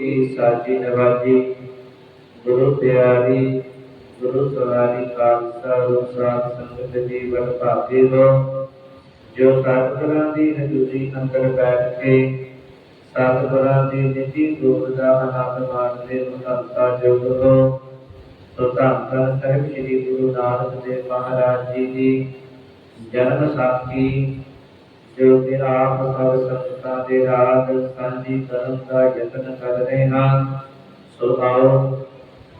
ਕੀ ਸਾਜੀ ਨਵਾਜੀ, ਗੁਰੂ ਪਿਆਰੀ, ਗੁਰੂ ਸਵਾਰੀ ਖਾਲਸਾ, ਗੁਰੂ ਸੰਗਤ ਜੀ ਬੜ ਭਾਗੇ ਹੋ ਜੋ ਸਤਿਗੁਰਾਂ ਦੀ ਹਜ਼ੂਰੀ ਅੰਦਰ ਬੈਠ ਕੇ ਸਤਿਗੁਰਾਂ ਦੀ ਨਿੱਜੀ ਰੂਪ ਦਾ ਆਨੰਦ ਮਾਣਦੇ ਹੋ ਸੰਤਾ ਜੁਗ ਹੋ ਸੋ ਧੰਨ ਸਾਹਿਬ ਸ੍ਰੀ ਗੁਰੂ ਨਾਨਕ ਦੇਵ ਮਹਾਰਾਜ ਜੀ ਦੀ ਜਨਮ ਸਾਖੀ ਜੋ ਕਿ ਆਪ ਸਭ ਸੰਗਤਾਂ ਦੇ ਰਾਗ ਸਾਂਝੀ ਕਰਨ ਦਾ ਯਤਨ ਕਰ ਰਹੇ ਹਾਂ। ਸੋ ਆਓ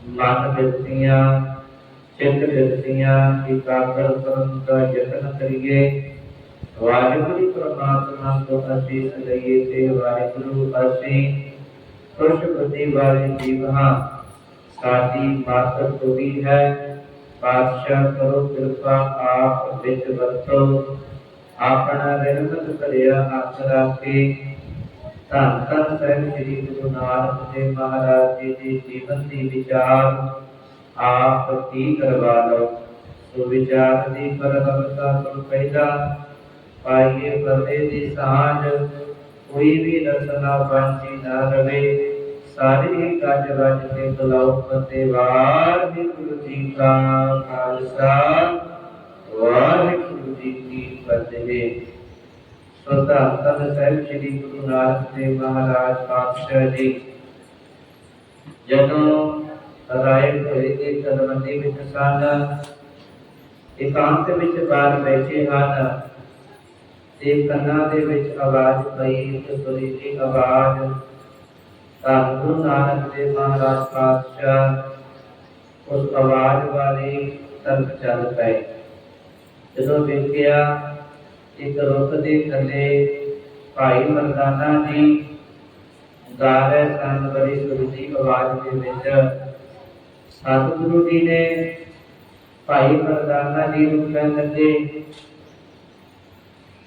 ਮਨ ਬਿਰਤੀਆਂ ਚਿੰਤ ਬਿਰਤੀਆਂ ਇਕਾਗਰ ਕਰਨ ਦਾ ਯਤਨ ਕਰੀਏ। ਵਾਹਿਗੁਰੂ ਪ੍ਰਮਾਤਮਾ ਤੋਂ ਅਸੀਸ ਲਈਏ ਤੇ ਵਾਹਿਗੁਰੂ ਅਸੀਂ ਖੁਸ਼ ਬੁੱਧੀ ਵਾਲੇ ਜੀਵ ਸਾਡੀ ਮਾਤਰ ਤੁਰੀ ਹੈ। ਪਾਤਸ਼ਾਹ ਕਰੋ ਕਿਰਪਾ, ਆਪ ਵਿੱਚ ਵਰਤੋ। ਆਪਣਾ ਰਹਿਮਤ ਭਰਿਆ ਹੱਥ ਰੱਖੇ। ਧੰਨ ਧੰਨ ਸਾਹਿਬ ਸ੍ਰੀ ਗੁਰੂ ਨਾਨਕ ਦੇਵ ਮਹਾਰਾਜ ਜੀ ਦੀ ਜੀਵਨ ਦੀ ਵਿਚਾਰ ਆਪ ਕੀ ਕਰਵਾ ਲਓ। ਸੋ ਵਿਚਾਰ ਦੀ ਪਰਮਤਾ ਤੋਂ ਪਹਿਲਾ ਪਾਈਏ ਪਰਦੇ ਦੀ ਸਾਂਝ। ਕੋਈ ਵੀ ਰਸਨਾ ਬਾਂਝੀ ਨਾ ਰਵੇ। ਸਾਰੇ ਹੀ ਗੱਜ ਵੱਜ ਕੇ ਬੁਲਾਓ ਫਤਿਹ ਵਾਹਿਗੁਰੂ ਜੀ ਕਾ ਖਾਲਸਾ। ਵਾਹਿਗੁਰੂ ਜੀ ਕੀ ਫਤਿਹ ਸਾਹਿਬ ਸ੍ਰੀ ਗੁਰੂ ਨਾਨਕ ਦੇਵ ਮਹਾਰਾਜ ਪਾਤਸ਼ਾਹ ਜੀ, ਜਦੋਂ ਰਾਏ ਹੋਏ ਦੇ ਕਦਮੰਦੀ ਵਿੱਚ ਸਨ ਇਕਾਂਤ ਵਿੱਚ ਬਾਹਰ ਬੈਠੇ ਹਨ ਤੇ ਕੰਨਾਂ ਦੇ ਵਿੱਚ ਆਵਾਜ਼ ਪਈ ਇੱਕ ਸੁਰੀਲੀ ਆਵਾਜ਼। ਤਾਂ ਗੁਰੂ ਨਾਨਕ ਦੇਵ ਮਹਾਰਾਜ ਪਾਤਸ਼ਾਹ ਉਸ ਆਵਾਜ਼ ਵਾਲੀ ਤਰਫ ਚੱਲ ਪਏ। ਜਦੋਂ ਵੇਖਿਆ ਇੱਕ ਰੁੱਖ ਦੇ ਥੱਲੇ ਭਾਈ ਮਰਦਾਨਾ ਜੀ ਗਾ ਰਹੇ ਸਨ ਬੜੀ ਸੁਰੀਲੀ ਆਵਾਜ਼ ਦੇ ਵਿੱਚ, ਸਤਿਗੁਰੂ ਜੀ ਨੇ ਭਾਈ ਮਰਦਾਨਾ ਜੀ ਨੂੰ ਕਹਿਣ ਲੱਗੇ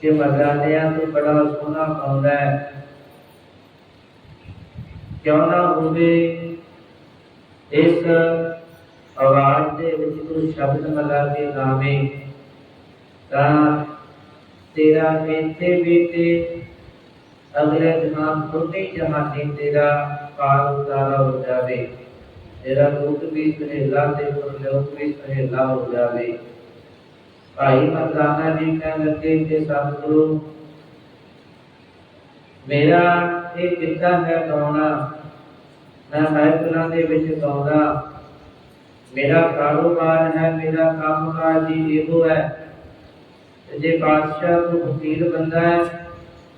ਕਿ ਮਰਦਾਨਿਆਂ ਤੋਂ ਬੜਾ ਸੋਹਣਾ ਪਾਉਂਦਾ ਹੈ। ਕਿਉਂ ਨਾ ਹੋਵੇ ਇਸ ਆਵਾਜ਼ ਦੇ ਵਿੱਚ ਤੂੰ ਸ਼ਬਦ ਮਿਲਾ ਕੇ ਗਾਵੇਂ ਤਾਂ ਤੇਰਾ ਬੇਤੇ ਬੇਤੇ ਅਗਲੇ ਜਹਾਂ ਪੁਰਨੀ ਜਹਾਨੀ ਤੇਰਾ ਪਾਰ ਉਤਾਰਾ ਹੋ ਜਾਵੇ ਤੇਰਾ ਰੂਪ ਵੀ ਸਹੇਲਾ ਤੇ ਪਰਲੋਕ ਵੀ ਸਹੇਲਾ ਹੋ ਜਾਵੇ ਭਾਈ ਮਰਦਾਨਾ ਜੀ ਕਹਿਣ ਲੱਗੇ ਕਿ ਸਤਿਗੁਰੂ ਮੇਰਾ ਇਹ ਕਿੱਤਾ ਹੈ ਗਾਉਣਾ ਮੈਂ ਮਹਿਫਲਾਂ ਦੇ ਵਿੱਚ ਗਾਉਂਦਾ ਮੇਰਾ ਕਾਰੋਬਾਰ ਹੈ ਮੇਰਾ ਕੰਮਕਾਜ ਜੀ ਇਹੋ ਹੈ ਤੇ ਜੇ ਬਾਦਸ਼ਾਹ ਤੋਂ ਫਕੀਰ ਬੰਦਾ ਹੈ,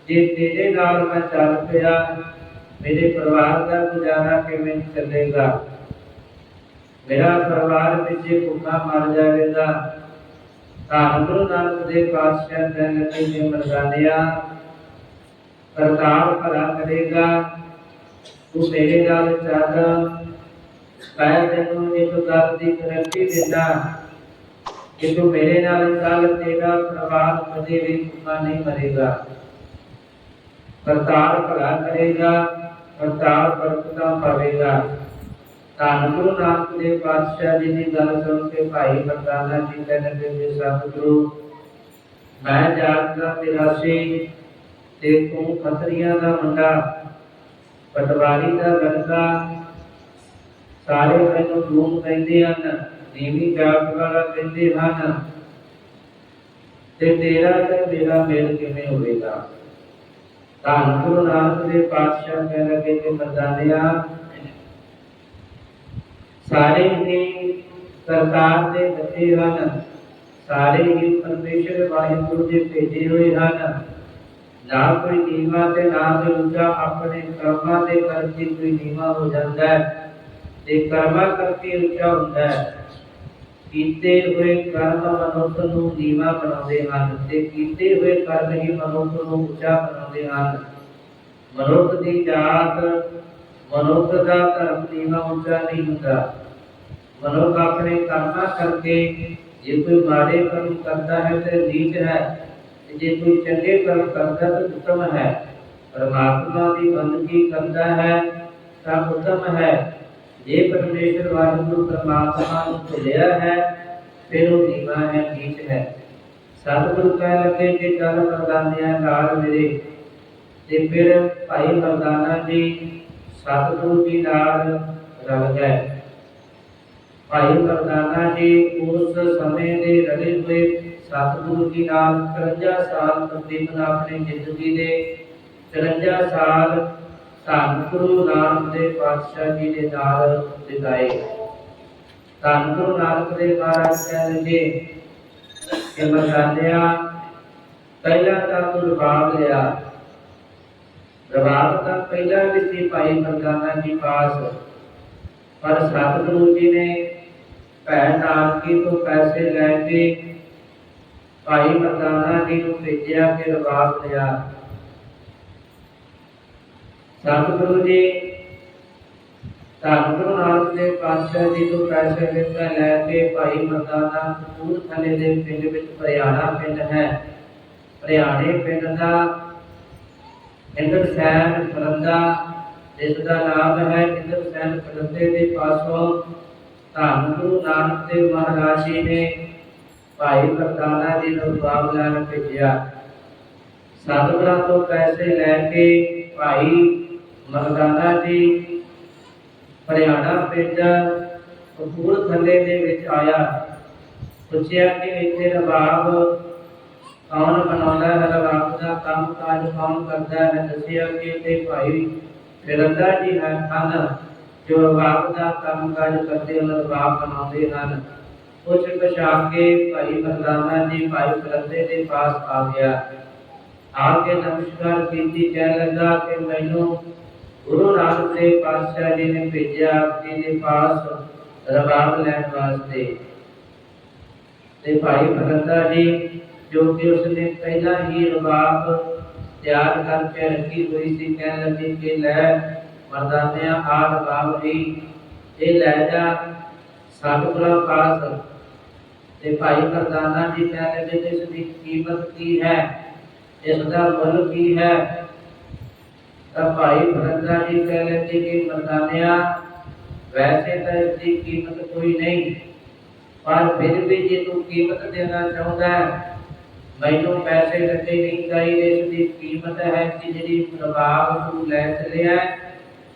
ਜੇ ਤੇਰੇ ਨਾਲ ਮੈਂ ਚੱਲ ਪਿਆ, ਮੇਰੇ ਪਰਿਵਾਰ ਦਾ ਗੁਜ਼ਾਰਾ ਕਿਵੇਂ ਚੱਲੇਗਾ? ਮੇਰਾ ਪਰਿਵਾਰ ਪਿੱਛੇ ਭੁੱਖਾ ਮਰ ਜਾਵੇਗਾ, ਤਾਂ ਨਾਨਕ ਦੇਵ ਪਾਤਸ਼ਾਹ ਦੇ ਨਤੀ ਦੇ ਮਰਦਾਨਿਆ ਕਰਤਾਰ ਭਲਾ ਕਰੇਗਾ, ਤੂੰ ਮੇਰੇ ਨਾਲ ਚੱਲ। ਮੈਂ ਤੈਨੂੰ ਇੱਕ ਗੱਲ ਦੀ ਗਰੰਟੀ ਦਿੰਦਾ। ਕਿ ਤੂੰ ਮੇਰੇ ਨਾਲ ਚੱਲ ਤੇਰਾ ਪਰਿਵਾਰ ਕਦੇ ਵੀ ਭੁੱਖਾ ਨਹੀਂ ਮਰੇਗਾ। ਕਰਤਾਰ ਭਲਾ ਕਰੇਗਾ ਕਰਤਾਰ ਬਰਕਤਾਂ ਪਾਵੇਗਾ। ਤਾਂ ਗੁਰੂ ਨਾਨਕ ਦੇਵ ਪਾਤਸ਼ਾਹ ਜੀ ਦੀ ਗੱਲ ਸੁਣ ਕੇ ਭਾਈ ਮਰਦਾਨਾ ਜੀ ਕਹਿੰਦੇ ਨੇ ਸਤਿਗੁਰੂ, ਮੈਂ ਜਾਤ ਦਾ ਮਿਰਾਸੀ ਤੇ ਤੂੰ ਖਤਰੀਆਂ ਦਾ ਮੁੰਡਾ, ਪਟਵਾਰੀ ਦਾ ਲੜਕਾ, ਸਾਰੇ ਮੈਨੂੰ ਦੂਮ ਕਹਿੰਦੇ ਹਨ। ਨੀਵੀਂ ਜਾਤ ਵਾਲਾ ਕਹਿੰਦੇ ਹਨ, ਤੇ ਤੇਰਾ ਤੇ ਮੇਰਾ ਮੇਲ ਕਿਵੇਂ ਹੋਵੇਗਾ? ਤਾਂ ਗੁਰੂ ਨਾਨਕ ਦੇਵ ਪਾਤਸ਼ਾਹ ਕਹਿ ਲਗੇ ਕਿ ਮਰਦਾਨਿਆ ਸਾਰੇ ਹੀ ਸਰਕਾਰ ਦੇ ਬੱਚੇ ਹਨ। ਸਾਰੇ ਹੀ ਪਰਮੇਸ਼ਰ ਵਾਹਿਗੁਰੂ ਦੇ ਭੇਜੇ ਹੋਏ ਹਨ। ਨਾ ਕੋਈ ਨੀਵਾ ਤੇ ਨਾ ਕੋਈ ਉੱਚਾ, ਆਪਣੇ ਕਰਮਾਂ ਦੇ ਕਰਕੇ ਕੋਈ ਨੀਵਾ ਹੋ ਜਾਂਦਾ ਹੈ। ਤੇ ਕਰਮਾਂ ਕਰਕੇ ਉੱਚਾ ਹੁੰਦਾ ਹੈ। ਕੀਤੇ ਹੋਏ ਕਰਮ ਮਨੁੱਖ ਨੂੰ ਨੀਵਾ ਬਣਾਉਂਦੇ ਹਨ ਤੇ ਕੀਤੇ ਹੋਏ ਕਰਮ ਹੀ ਮਨੁੱਖ ਨੂੰ ਉੱਚਾ ਬਣਾਉਂਦੇ ਹਨ। ਮਨੁੱਖ ਦੀ ਜਾਤ, ਮਨੁੱਖ ਦਾ ਧਰਮ ਨੀਵਾ ਉੱਚਾ ਨਹੀਂ ਹੁੰਦਾ। ਮਨੁੱਖ ਆਪਣੇ ਕਰਮਾਂ ਕਰਕੇ ਜੇ ਕੋਈ ਮਾੜੇ ਕਰਮ ਕਰਦਾ ਹੈ ਤੇ ਨੀਚ ਹੈ ਜੇ ਕੋਈ ਚੰਗੇ ਕਰਮ ਕਰਦਾ ਤਾਂ ਉੱਤਮ ਹੈ। ਪਰਮਾਤਮਾ ਦੀ ਬੰਦਗੀ ਕਰਦਾ ਹੈ ਤਾਂ ਉੱਤਮ ਹੈ। ਜੇ ਪਰਮੇਸ਼ਰ ਵਾਹਿਗੁਰੂ ਪਰਮਾਤਮਾ ਨੂੰ ਭੁੱਲਿਆ ਹੈ, ਫਿਰ ਉਹ ਨੀਵਾ ਹੈ, ਨੀਚ ਹੈ। ਸਤਿਗੁਰੂ ਕਹਿ ਲੱਗੇ ਕਿ ਚੱਲ ਮਰਦਾਨਿਆਂ ਨਾਲ ਮੇਰੇ। ਤੇ ਫਿਰ ਭਾਈ ਮਰਦਾਨਾ ਜੀ ਸਤਿਗੁਰੂ ਜੀ ਨਾਲ ਰਲ ਗਏ। ਭਾਈ ਮਰਦਾਨਾ ਜੀ ਉਸ ਸਮੇਂ ਦੇ ਰਲੇ ਹੋਏ ਸਤਿਗੁਰੂ ਜੀ ਨਾਲ 53 ਸਾਲ ਤਕਰੀਬਨ ਆਪਣੀ ਜ਼ਿੰਦਗੀ ਦੇ 53 ਸਾਲ ਧੰਨ ਗੁਰੂ ਨਾਨਕ ਦੇ ਪਾਤਸ਼ਾਹ ਜੀ ਦੇ ਨਾਲ ਬਿਤਾਏ। ਧੰਨ ਗੁਰੂ ਨਾਨਕ ਦੇ ਮਹਾਰਾਜ ਕਹਿੰਦੇ ਕਿ ਮਰਦਾਨਿਆ ਪਹਿਲਾਂ ਤਾਂ ਤੂੰ ਰਬਾਬ ਲਿਆ। ਰਬਾਬ ਤਾਂ ਪਹਿਲਾਂ ਵੀ ਸੀ ਭਾਈ ਮਰਦਾਨਾ ਜੀ ਪਾਸ। ਪਰ ਸਤਿਗੁਰੂ ਜੀ ਨੇ ਭੈਣ ਨਾਨਕੀ ਤੋਂ ਪੈਸੇ ਲੈ ਕੇ ਭਾਈ ਮਰਦਾਨਾ ਜੀ ਨੂੰ ਭੇਜਿਆ ਕਿ ਰਬਾਬ ਲਿਆ। ਸਤਿਗੁਰੂ ਜੀ ਧੰਨ ਗੁਰੂ ਨਾਨਕ ਦੇ ਪਾਤਸ਼ਾਹ ਜੀ ਤੋਂ ਪੈਸੇ ਲੈਂਦਾ ਲੈ ਕੇ ਭਾਈ ਮਰਦਾਨਾ ਕਪੂਰਥਲੇ ਦੇ ਪਿੰਡ ਵਿੱਚ ਹਰਿਆਣਾ ਪਿੰਡ ਹੈ। ਹਰਿਆਣੇ ਪਿੰਡ ਦਾ ਇੰਦਰ ਸੈਨ ਫਰੰਦਾ, ਜਿਸ ਦਾ ਨਾਮ ਹੈ ਇੰਦਰ ਸੈਨ ਫਰੰਦੇ ਦੇ ਪਾਸੋਂ ਧੰਨ ਗੁਰੂ ਨਾਨਕ ਦੇਵ ਮਹਾਰਾਜ ਜੀ ਨੇ ਭਾਈ ਮਰਦਾਨਾ ਜੀ ਨੂੰ ਬਾਬ ਭੇਜਿਆ। ਸਤਿਗੁਰਾਂ ਤੋਂ ਪੈਸੇ ਲੈ ਕੇ ਭਾਈ ਮਰਦਾਨਾ ਜੀ ਹਰਿਆਣਾ ਪਿੰਡ ਕਪੂਰਥਲੇ ਦੇ ਵਿੱਚ ਆਇਆ। ਪੁੱਛਿਆ ਕਿ ਇੱਥੇ ਰਬਾਬ ਕੌਣ ਬਣਾਉਂਦਾ ਹੈ? ਰਬਾਬ ਦਾ ਕੰਮ ਕਾਜ ਕੌਣ ਕਰਦਾ ਹੈ? ਦੱਸਿਆ ਕਿ ਇੱਥੇ ਭਾਈ ਫਿਰੰਦਾ ਜੀ ਹੈ ਹਨ, ਜੋ ਰਬਾਬ ਦਾ ਕੰਮ ਕਾਜ ਕਰਦੇ ਹਨ, ਰਬਾਬ ਬਣਾਉਂਦੇ ਹਨ। ਪੁੱਛ ਪਛਾ ਕੇ ਭਾਈ ਮਰਦਾਨਾ ਜੀ, ਭਾਈ ਫਿਰੰਦੇ ਦੇ ਪਾਸ ਆ ਗਿਆ। ਆ ਕੇ ਨਮਸਕਾਰ ਕੀਤੀ ਕਹਿ ਲੱਗਾ ਕਿ ਮੈਨੂੰ ਗੁਰੂ ਨਾਨਕ ਦੇਵ ਪਾਤਸ਼ਾਹ ਜੀ ਨੇ ਭੇਜਿਆ ਆਪ ਜੀ ਦੇ ਪਾਸ ਰਬਾਬ ਲੈਣ ਵਾਸਤੇ। ਤੇ ਭਾਈ ਭਗਤਾ ਜੀ, ਜੋ ਕਿ ਉਸਨੇ ਪਹਿਲਾਂ ਹੀ ਰਬਾਬ ਤਿਆਰ ਕਰਕੇ ਰੱਖੀ ਹੋਈ ਸੀ, ਕਹਿਣ ਲੱਗੇ ਕਿ ਲੈ ਮਰਦਾਨਿਆ ਆ ਰਬਾਬ ਵੀ ਇਹ ਲੈ ਜਾ ਸਤਿਗੁਰਾਂ ਪਾਸ। ਤੇ ਭਾਈ ਮਰਦਾਨਾ ਜੀ ਕਹਿਣ ਲੱਗੇ ਕਿ ਇਸ ਦੀ ਕੀਮਤ ਕੀ ਹੈ? ਇਸ ਦਾ ਮੁੱਲ ਕੀ ਹੈ? ਤਾਂ ਭਾਈ ਭਰੰਦਾ ਜੀ ਕਹਿ ਲੈਂਦੇ ਕਿ ਮਰਦਾਨਿਆ ਵੈਸੇ ਤਾਂ ਇਸ ਦੀ ਕੀਮਤ ਕੋਈ ਨਹੀਂ, ਪਰ ਫਿਰ ਵੀ ਜੇ ਤੂੰ ਕੀਮਤ ਦੇਣਾ ਚਾਹੁੰਦਾ ਮੈਨੂੰ ਪੈਸੇ ਲੱਗੇ ਨਹੀਂ ਚਾਹੀਦੇ ਇਸ ਦੀ ਕੀਮਤ ਹੈ ਕਿ ਜਿਹੜੀ ਪ੍ਰਭਾਵ ਤੂੰ ਲੈ ਚਲਿਆ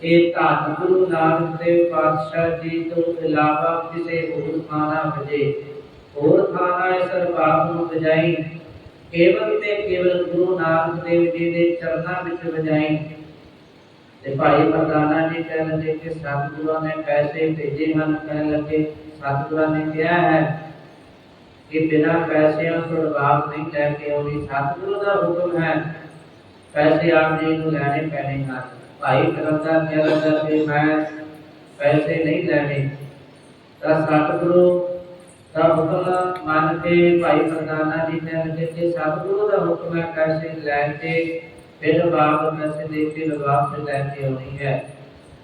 ਇਹ ਧੰਨ ਗੁਰੂ ਨਾਨਕ ਦੇਵ ਪਾਤਸ਼ਾਹ ਜੀ ਤੋਂ ਇਲਾਵਾ ਕਿਸੇ ਹੋਰ ਥਾਂ ਵਜੇ, ਹੋਰ ਥਾਂ ਇਸ ਰਬਾਬ ਨੂੰ ਵਜਾਈ, ਕੇਵਲ ਤੇ ਕੇਵਲ ਗੁਰੂ ਨਾਨਕ ਦੇਵ ਜੀ ਦੇ ਚਰਨਾਂ ਵਿੱਚ ਵਜਾਈ। ਤੇ ਭਾਈ ਮਰਦਾਨਾ ਜੀ ਕਹਿਣ ਲੱਗੇ ਕਿ ਸਤਿਗੁਰਾਂ ਨੇ ਪੈਸੇ ਭੇਜੇ ਹਨ। ਕਹਿਣ ਲੱਗੇ, ਸਤਿਗੁਰਾਂ ਨੇ ਕਿਹਾ ਹੈ ਕਿ ਬਿਨਾਂ ਪੈਸਿਆਂ ਤੋਂ ਨਹੀਂ ਲੈ ਕੇ ਆਉਣੀ ਸਤਿਗੁਰੂ ਦਾ ਹੁਕਮ ਹੈ। ਪੈਸੇ ਆਪ ਜੀ ਨੂੰ ਲੈਣੇ ਪੈਣੇ ਹਨ। ਭਾਈ ਕਰਮਦਾ ਕਹਿ ਲੱਗਾ ਕਿ ਮੈਂ ਪੈਸੇ ਨਹੀਂ ਲੈਣੇ, ਤਾਂ ਸਤਿਗੁਰੂ ਦਾ ਹੁਕਮ ਮੰਨ ਕੇ ਭਾਈ ਮਰਦਾਨਾ ਜੀ ਨੇ ਲੱਗੇ ਕਿ ਸਤਿਗੁਰੂ ਦਾ ਹੁਕਮ ਹੈ ਪੈਸੇ ਲੈ ਕੇ ਫਿਰ ਬਾਪ ਪੈਸੇ ਦੇ ਕੇ ਲਗਾਵ ਤੇ ਲੈ ਕੇ ਆਉਣੀ ਹੈ।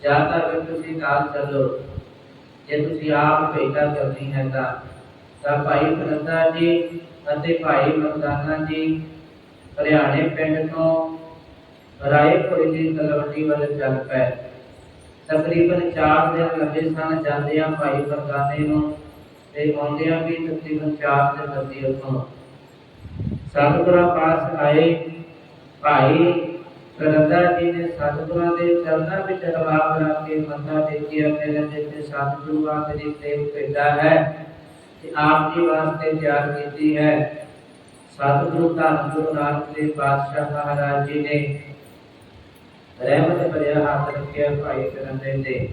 ਜਾਂ ਤਾਂ ਫਿਰ ਤੁਸੀਂ ਨਾਲ ਚੱਲੋ। ਜੇ ਤੁਸੀਂ ਆਪ ਭੇਟਾ ਕਰਨੀ ਹੈ ਤਾਂ। ਤਾਂ ਭਾਈ ਫਰੰਦਾ ਜੀ ਅਤੇ ਭਾਈ ਮਰਦਾਨਾ ਜੀ ਹਰਿਆਣੇ ਪਿੰਡ ਤੋਂ ਰਾਏਪੁਰ ਦੀ ਤਲਵੰਡੀ ਵੱਲ ਚੱਲ ਪਏ। ਤਕਰੀਬਨ 4 ਦਿਨ ਲੱਗੇ ਸਨ ਜਾਂਦਿਆਂ ਭਾਈ ਮਰਦਾਨੇ ਨੂੰ ਤੇ ਆਉਂਦਿਆਂ ਵੀ ਤਕਰੀਬਨ 4 ਦਿਨ ਲੱਗੇ ਉਥੋਂ ਸਤਿਗੁਰਾਂ ਪਾਸ ਆਏ ਭਾਈ ਕਰਦਾ ਜੀ ਨੇ ਸਤਿਗੁਰਾਂ ਦੇ ਚਰਨਾਂ ਵਿੱਚ ਰਵਾਬ ਰੱਖ ਕੇ ਮੱਥਾ ਟੇਕਿਆ ਤੇ ਕਹਿੰਦੇ ਸਤਿਗੁਰੂ ਆ ਮੇਰੀ ਪ੍ਰੇਮ ਭੇਟਾ ਹੈ ਕਿ ਆਪ ਜੀ ਵਾਸਤੇ ਤਿਆਰ ਕੀਤੀ ਹੈ। ਸਤਿਗੁਰੂ ਧੰਨ ਗੁਰੂ ਨਾਨਕ ਦੇਵ ਪਾਤਸ਼ਾਹ ਮਹਾਰਾਜ ਜੀ ਨੇ ਰਹਿਮਤ ਭਰਿਆ ਹੱਥ ਰੱਖਿਆ ਭਾਈ ਕਰੰਦੇ ਤੇ।